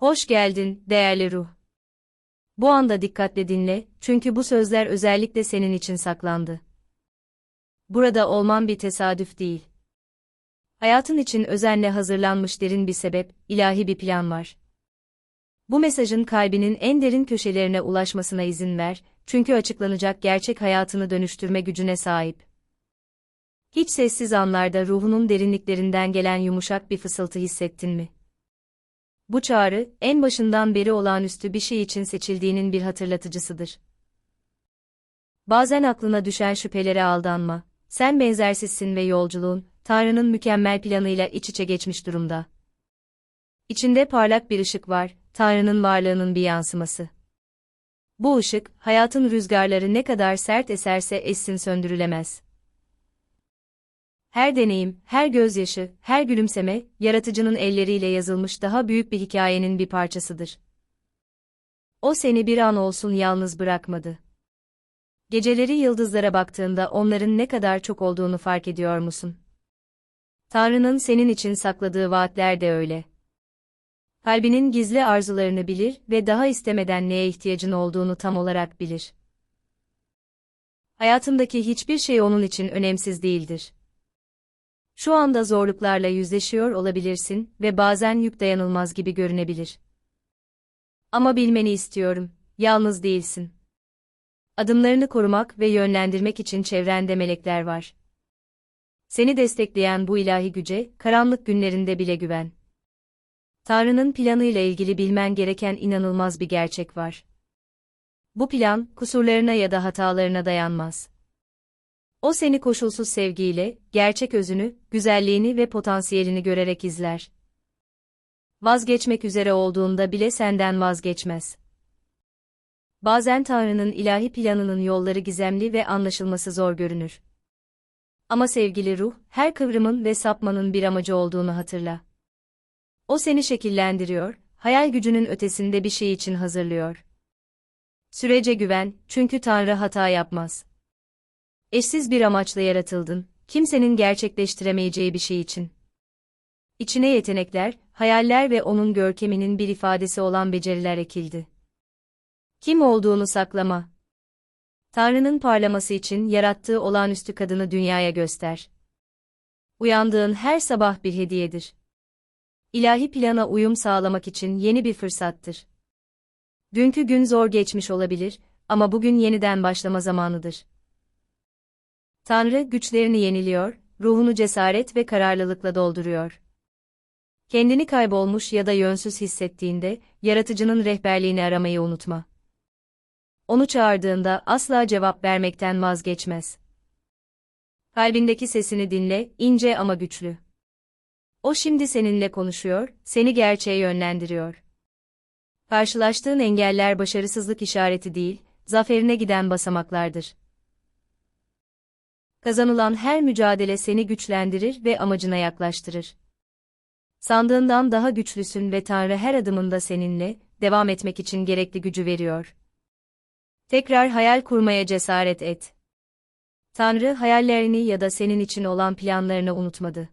Hoş geldin, değerli ruh. Bu anda dikkatle dinle, çünkü bu sözler özellikle senin için saklandı. Burada olman bir tesadüf değil. Hayatın için özenle hazırlanmış derin bir sebep, ilahi bir plan var. Bu mesajın kalbinin en derin köşelerine ulaşmasına izin ver, çünkü açıklanacak gerçek hayatını dönüştürme gücüne sahip. Hiç sessiz anlarda ruhunun derinliklerinden gelen yumuşak bir fısıltı hissettin mi? Bu çağrı, en başından beri olağanüstü bir şey için seçildiğinin bir hatırlatıcısıdır. Bazen aklına düşen şüphelere aldanma. Sen benzersizsin ve yolculuğun, Tanrı'nın mükemmel planıyla iç içe geçmiş durumda. İçinde parlak bir ışık var, Tanrı'nın varlığının bir yansıması. Bu ışık, hayatın rüzgarları ne kadar sert eserse essin söndürülemez. Her deneyim, her gözyaşı, her gülümseme, yaratıcının elleriyle yazılmış daha büyük bir hikayenin bir parçasıdır. O seni bir an olsun yalnız bırakmadı. Geceleri yıldızlara baktığında onların ne kadar çok olduğunu fark ediyor musun? Tanrı'nın senin için sakladığı vaatler de öyle. Kalbinin gizli arzularını bilir ve daha istemeden neye ihtiyacın olduğunu tam olarak bilir. Hayatındaki hiçbir şey onun için önemsiz değildir. Şu anda zorluklarla yüzleşiyor olabilirsin ve bazen yük dayanılmaz gibi görünebilir. Ama bilmeni istiyorum, yalnız değilsin. Adımlarını korumak ve yönlendirmek için çevrende melekler var. Seni destekleyen bu ilahi güce, karanlık günlerinde bile güven. Tanrı'nın planıyla ilgili bilmen gereken inanılmaz bir gerçek var. Bu plan, kusurlarına ya da hatalarına dayanmaz. O seni koşulsuz sevgiyle, gerçek özünü, güzelliğini ve potansiyelini görerek izler. Vazgeçmek üzere olduğunda bile senden vazgeçmez. Bazen Tanrı'nın ilahi planının yolları gizemli ve anlaşılması zor görünür. Ama sevgili ruh, her kıvrımın ve sapmanın bir amacı olduğunu hatırla. O seni şekillendiriyor, hayal gücünün ötesinde bir şey için hazırlıyor. Sürece güven, çünkü Tanrı hata yapmaz. Eşsiz bir amaçla yaratıldın, kimsenin gerçekleştiremeyeceği bir şey için. İçine yetenekler, hayaller ve onun görkeminin bir ifadesi olan beceriler ekildi. Kim olduğunu saklama. Tanrı'nın parlaması için yarattığı olağanüstü kadını dünyaya göster. Uyandığın her sabah bir hediyedir. İlahi plana uyum sağlamak için yeni bir fırsattır. Dünkü gün zor geçmiş olabilir ama bugün yeniden başlama zamanıdır. Tanrı güçlerini yeniliyor, ruhunu cesaret ve kararlılıkla dolduruyor. Kendini kaybolmuş ya da yönsüz hissettiğinde, yaratıcının rehberliğini aramayı unutma. Onu çağırdığında asla cevap vermekten vazgeçmez. Kalbindeki sesini dinle, ince ama güçlü. O şimdi seninle konuşuyor, seni gerçeğe yönlendiriyor. Karşılaştığın engeller başarısızlık işareti değil, zaferine giden basamaklardır. Kazanılan her mücadele seni güçlendirir ve amacına yaklaştırır. Sandığından daha güçlüsün ve Tanrı her adımında seninle, devam etmek için gerekli gücü veriyor. Tekrar hayal kurmaya cesaret et. Tanrı hayallerini ya da senin için olan planlarını unutmadı.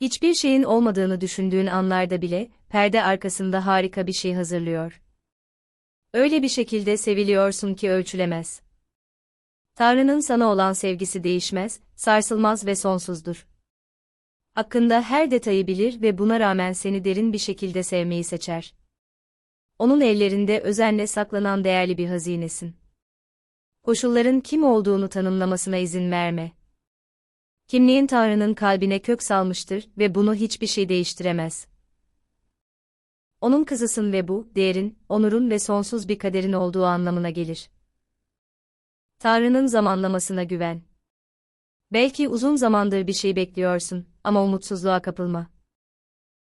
Hiçbir şeyin olmadığını düşündüğün anlarda bile, perde arkasında harika bir şey hazırlıyor. Öyle bir şekilde seviliyorsun ki ölçülemez. Tanrı'nın sana olan sevgisi değişmez, sarsılmaz ve sonsuzdur. Hakkında her detayı bilir ve buna rağmen seni derin bir şekilde sevmeyi seçer. Onun ellerinde özenle saklanan değerli bir hazinesin. Koşulların kim olduğunu tanımlamasına izin verme. Kimliğin Tanrı'nın kalbine kök salmıştır ve bunu hiçbir şey değiştiremez. Onun kızısın ve bu, değerin, onurun ve sonsuz bir kaderin olduğu anlamına gelir. Tanrı'nın zamanlamasına güven. Belki uzun zamandır bir şey bekliyorsun ama umutsuzluğa kapılma.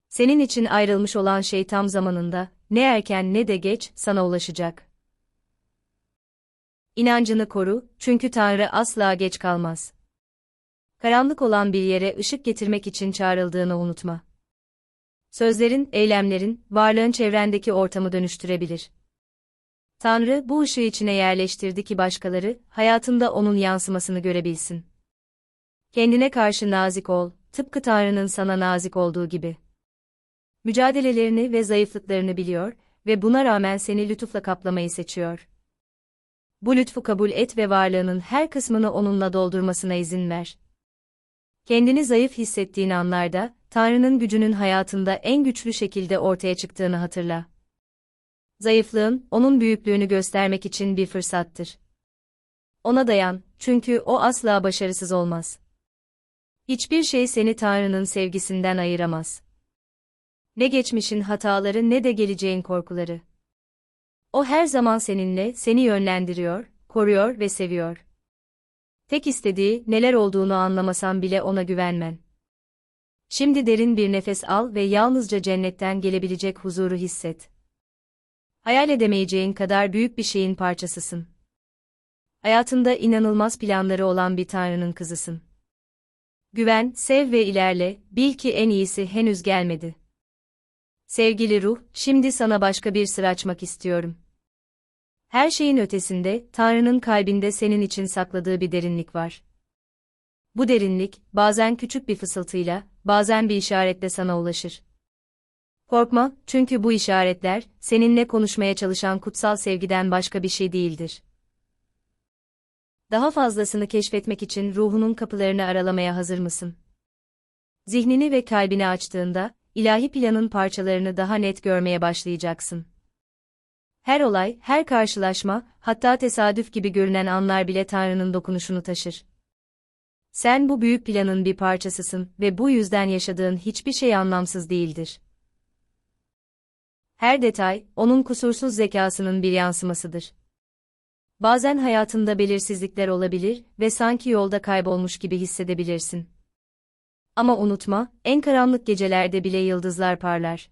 Senin için ayrılmış olan şey tam zamanında, ne erken ne de geç, sana ulaşacak. İnancını koru, çünkü Tanrı asla geç kalmaz. Karanlık olan bir yere ışık getirmek için çağrıldığını unutma. Sözlerin, eylemlerin, varlığın çevrendeki ortamı dönüştürebilir. Tanrı bu ışığı içine yerleştirdi ki başkaları, hayatında onun yansımasını görebilsin. Kendine karşı nazik ol, tıpkı Tanrı'nın sana nazik olduğu gibi. Mücadelelerini ve zayıflıklarını biliyor ve buna rağmen seni lütufla kaplamayı seçiyor. Bu lütfu kabul et ve varlığının her kısmını onunla doldurmasına izin ver. Kendini zayıf hissettiğin anlarda, Tanrı'nın gücünün hayatında en güçlü şekilde ortaya çıktığını hatırla. Zayıflığın, onun büyüklüğünü göstermek için bir fırsattır. Ona dayan, çünkü o asla başarısız olmaz. Hiçbir şey seni Tanrı'nın sevgisinden ayıramaz. Ne geçmişin hataları ne de geleceğin korkuları. O her zaman seninle, seni yönlendiriyor, koruyor ve seviyor. Tek istediği, neler olduğunu anlamasan bile ona güvenmen. Şimdi derin bir nefes al ve yalnızca cennetten gelebilecek huzuru hisset. Hayal edemeyeceğin kadar büyük bir şeyin parçasısın. Hayatında inanılmaz planları olan bir tanrının kızısın. Güven, sev ve ilerle, bil ki en iyisi henüz gelmedi. Sevgili ruh, şimdi sana başka bir sır açmak istiyorum. Her şeyin ötesinde, Tanrı'nın kalbinde senin için sakladığı bir derinlik var. Bu derinlik, bazen küçük bir fısıltıyla, bazen bir işaretle sana ulaşır. Korkma, çünkü bu işaretler, seninle konuşmaya çalışan kutsal sevgiden başka bir şey değildir. Daha fazlasını keşfetmek için ruhunun kapılarını aralamaya hazır mısın? Zihnini ve kalbini açtığında, ilahi planın parçalarını daha net görmeye başlayacaksın. Her olay, her karşılaşma, hatta tesadüf gibi görünen anlar bile Tanrı'nın dokunuşunu taşır. Sen bu büyük planın bir parçasısın ve bu yüzden yaşadığın hiçbir şey anlamsız değildir. Her detay, onun kusursuz zekasının bir yansımasıdır. Bazen hayatında belirsizlikler olabilir ve sanki yolda kaybolmuş gibi hissedebilirsin. Ama unutma, en karanlık gecelerde bile yıldızlar parlar.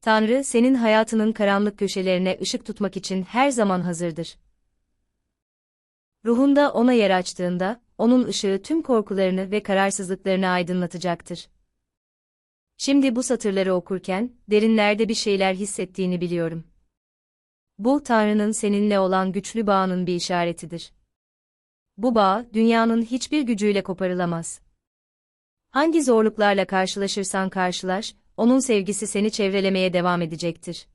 Tanrı, senin hayatının karanlık köşelerine ışık tutmak için her zaman hazırdır. Ruhunda ona yer açtığında, onun ışığı tüm korkularını ve kararsızlıklarını aydınlatacaktır. Şimdi bu satırları okurken, derinlerde bir şeyler hissettiğini biliyorum. Bu, Tanrı'nın seninle olan güçlü bağının bir işaretidir. Bu bağ, dünyanın hiçbir gücüyle koparılamaz. Hangi zorluklarla karşılaşırsan karşılaş, onun sevgisi seni çevrelemeye devam edecektir.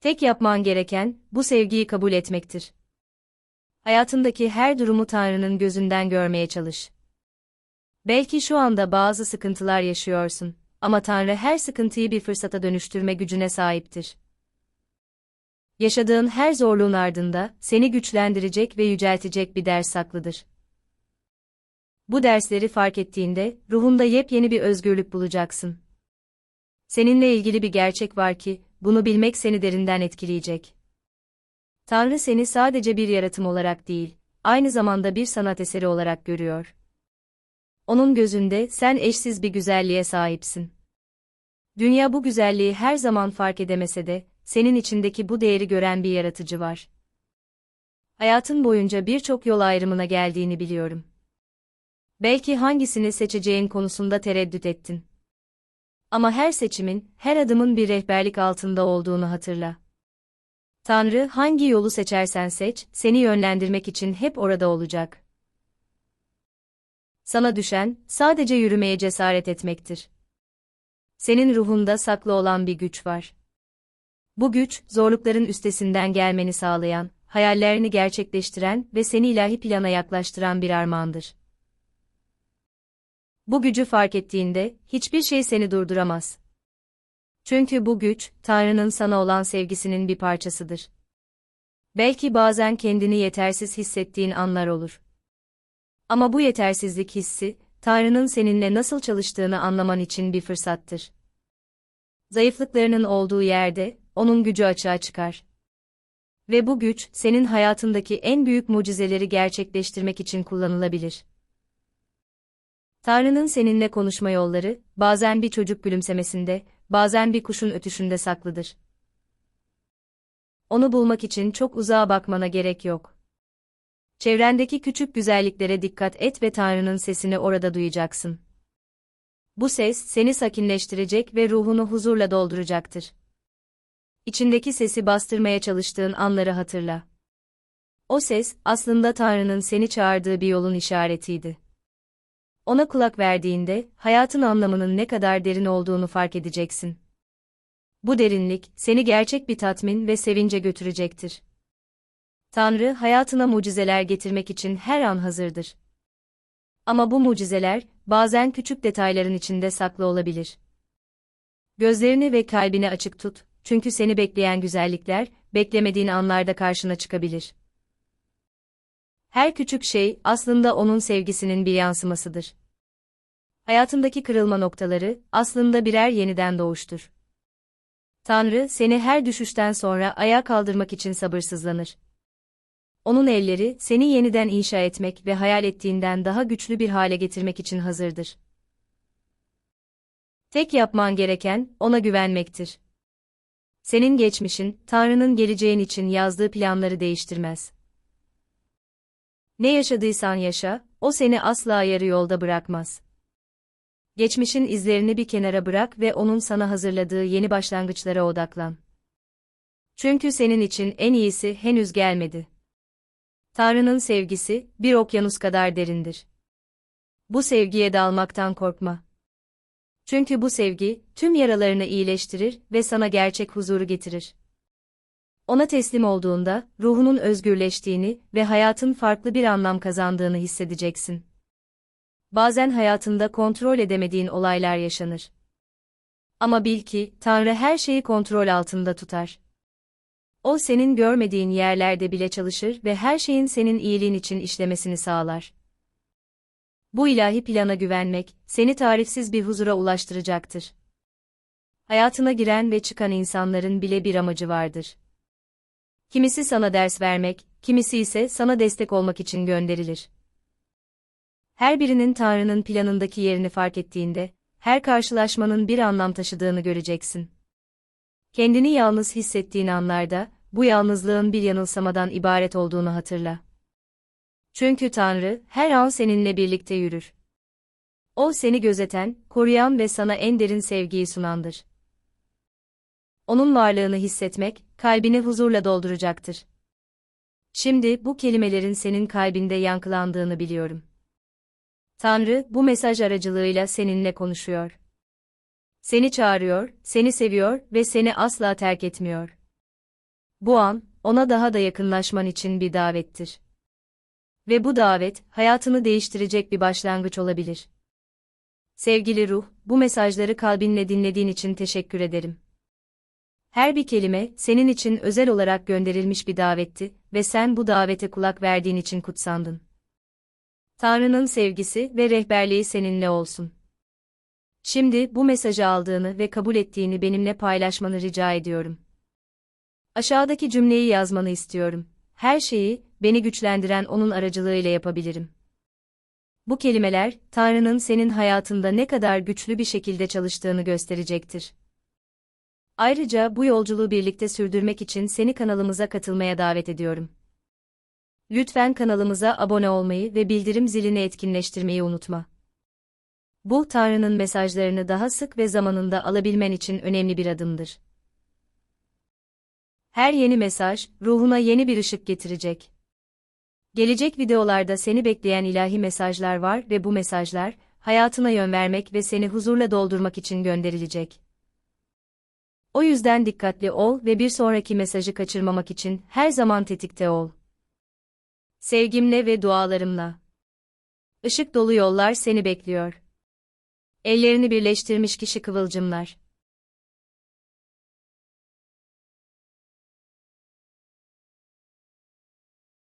Tek yapman gereken, bu sevgiyi kabul etmektir. Hayatındaki her durumu Tanrı'nın gözünden görmeye çalış. Belki şu anda bazı sıkıntılar yaşıyorsun, ama Tanrı her sıkıntıyı bir fırsata dönüştürme gücüne sahiptir. Yaşadığın her zorluğun ardında, seni güçlendirecek ve yüceltecek bir ders saklıdır. Bu dersleri fark ettiğinde, ruhunda yepyeni bir özgürlük bulacaksın. Seninle ilgili bir gerçek var ki, bunu bilmek seni derinden etkileyecek. Tanrı seni sadece bir yaratım olarak değil, aynı zamanda bir sanat eseri olarak görüyor. Onun gözünde sen eşsiz bir güzelliğe sahipsin. Dünya bu güzelliği her zaman fark edemese de, senin içindeki bu değeri gören bir yaratıcı var. Hayatın boyunca birçok yol ayrımına geldiğini biliyorum. Belki hangisini seçeceğin konusunda tereddüt ettin. Ama her seçimin, her adımın bir rehberlik altında olduğunu hatırla. Tanrı hangi yolu seçersen seç, seni yönlendirmek için hep orada olacak. Sana düşen, sadece yürümeye cesaret etmektir. Senin ruhunda saklı olan bir güç var. Bu güç, zorlukların üstesinden gelmeni sağlayan, hayallerini gerçekleştiren ve seni ilahi plana yaklaştıran bir armağandır. Bu gücü fark ettiğinde, hiçbir şey seni durduramaz. Çünkü bu güç, Tanrı'nın sana olan sevgisinin bir parçasıdır. Belki bazen kendini yetersiz hissettiğin anlar olur. Ama bu yetersizlik hissi, Tanrı'nın seninle nasıl çalıştığını anlaman için bir fırsattır. Zayıflıklarının olduğu yerde, onun gücü açığa çıkar. Ve bu güç, senin hayatındaki en büyük mucizeleri gerçekleştirmek için kullanılabilir. Tanrı'nın seninle konuşma yolları, bazen bir çocuk gülümsemesinde, bazen bir kuşun ötüşünde saklıdır. Onu bulmak için çok uzağa bakmana gerek yok. Çevrendeki küçük güzelliklere dikkat et ve Tanrı'nın sesini orada duyacaksın. Bu ses seni sakinleştirecek ve ruhunu huzurla dolduracaktır. İçindeki sesi bastırmaya çalıştığın anları hatırla. O ses aslında Tanrı'nın seni çağırdığı bir yolun işaretiydi. Ona kulak verdiğinde, hayatın anlamının ne kadar derin olduğunu fark edeceksin. Bu derinlik, seni gerçek bir tatmin ve sevince götürecektir. Tanrı, hayatına mucizeler getirmek için her an hazırdır. Ama bu mucizeler, bazen küçük detayların içinde saklı olabilir. Gözlerini ve kalbini açık tut, çünkü seni bekleyen güzellikler, beklemediğin anlarda karşına çıkabilir. Her küçük şey, aslında onun sevgisinin bir yansımasıdır. Hayatındaki kırılma noktaları, aslında birer yeniden doğuştur. Tanrı, seni her düşüşten sonra ayağa kaldırmak için sabırsızlanır. Onun elleri, seni yeniden inşa etmek ve hayal ettiğinden daha güçlü bir hale getirmek için hazırdır. Tek yapman gereken, ona güvenmektir. Senin geçmişin, Tanrı'nın geleceğin için yazdığı planları değiştirmez. Ne yaşadıysan yaşa, o seni asla yarı yolda bırakmaz. Geçmişin izlerini bir kenara bırak ve onun sana hazırladığı yeni başlangıçlara odaklan. Çünkü senin için en iyisi henüz gelmedi. Tanrı'nın sevgisi, bir okyanus kadar derindir. Bu sevgiye dalmaktan korkma. Çünkü bu sevgi, tüm yaralarını iyileştirir ve sana gerçek huzuru getirir. Ona teslim olduğunda, ruhunun özgürleştiğini ve hayatın farklı bir anlam kazandığını hissedeceksin. Bazen hayatında kontrol edemediğin olaylar yaşanır. Ama bil ki, Tanrı her şeyi kontrol altında tutar. O senin görmediğin yerlerde bile çalışır ve her şeyin senin iyiliğin için işlemesini sağlar. Bu ilahi plana güvenmek, seni tarifsiz bir huzura ulaştıracaktır. Hayatına giren ve çıkan insanların bile bir amacı vardır. Kimisi sana ders vermek, kimisi ise sana destek olmak için gönderilir. Her birinin Tanrı'nın planındaki yerini fark ettiğinde, her karşılaşmanın bir anlam taşıdığını göreceksin. Kendini yalnız hissettiğin anlarda, bu yalnızlığın bir yanılsamadan ibaret olduğunu hatırla. Çünkü Tanrı, her an seninle birlikte yürür. O seni gözeten, koruyan ve sana en derin sevgiyi sunandır. Onun varlığını hissetmek, kalbini huzurla dolduracaktır. Şimdi bu kelimelerin senin kalbinde yankılandığını biliyorum. Tanrı, bu mesaj aracılığıyla seninle konuşuyor. Seni çağırıyor, seni seviyor ve seni asla terk etmiyor. Bu an, ona daha da yakınlaşman için bir davettir. Ve bu davet, hayatını değiştirecek bir başlangıç olabilir. Sevgili ruh, bu mesajları kalbinle dinlediğin için teşekkür ederim. Her bir kelime, senin için özel olarak gönderilmiş bir davetti ve sen bu davete kulak verdiğin için kutsandın. Tanrı'nın sevgisi ve rehberliği seninle olsun. Şimdi bu mesajı aldığını ve kabul ettiğini benimle paylaşmanı rica ediyorum. Aşağıdaki cümleyi yazmanı istiyorum. Her şeyi, beni güçlendiren onun aracılığıyla yapabilirim. Bu kelimeler, Tanrı'nın senin hayatında ne kadar güçlü bir şekilde çalıştığını gösterecektir. Ayrıca bu yolculuğu birlikte sürdürmek için seni kanalımıza katılmaya davet ediyorum. Lütfen kanalımıza abone olmayı ve bildirim zilini etkinleştirmeyi unutma. Bu Tanrı'nın mesajlarını daha sık ve zamanında alabilmen için önemli bir adımdır. Her yeni mesaj, ruhuna yeni bir ışık getirecek. Gelecek videolarda seni bekleyen ilahi mesajlar var ve bu mesajlar, hayatına yön vermek ve seni huzurla doldurmak için gönderilecek. O yüzden dikkatli ol ve bir sonraki mesajı kaçırmamak için her zaman tetikte ol. Sevgimle ve dualarımla. Işık dolu yollar seni bekliyor. Ellerini birleştirmiş kişi kıvılcımlar.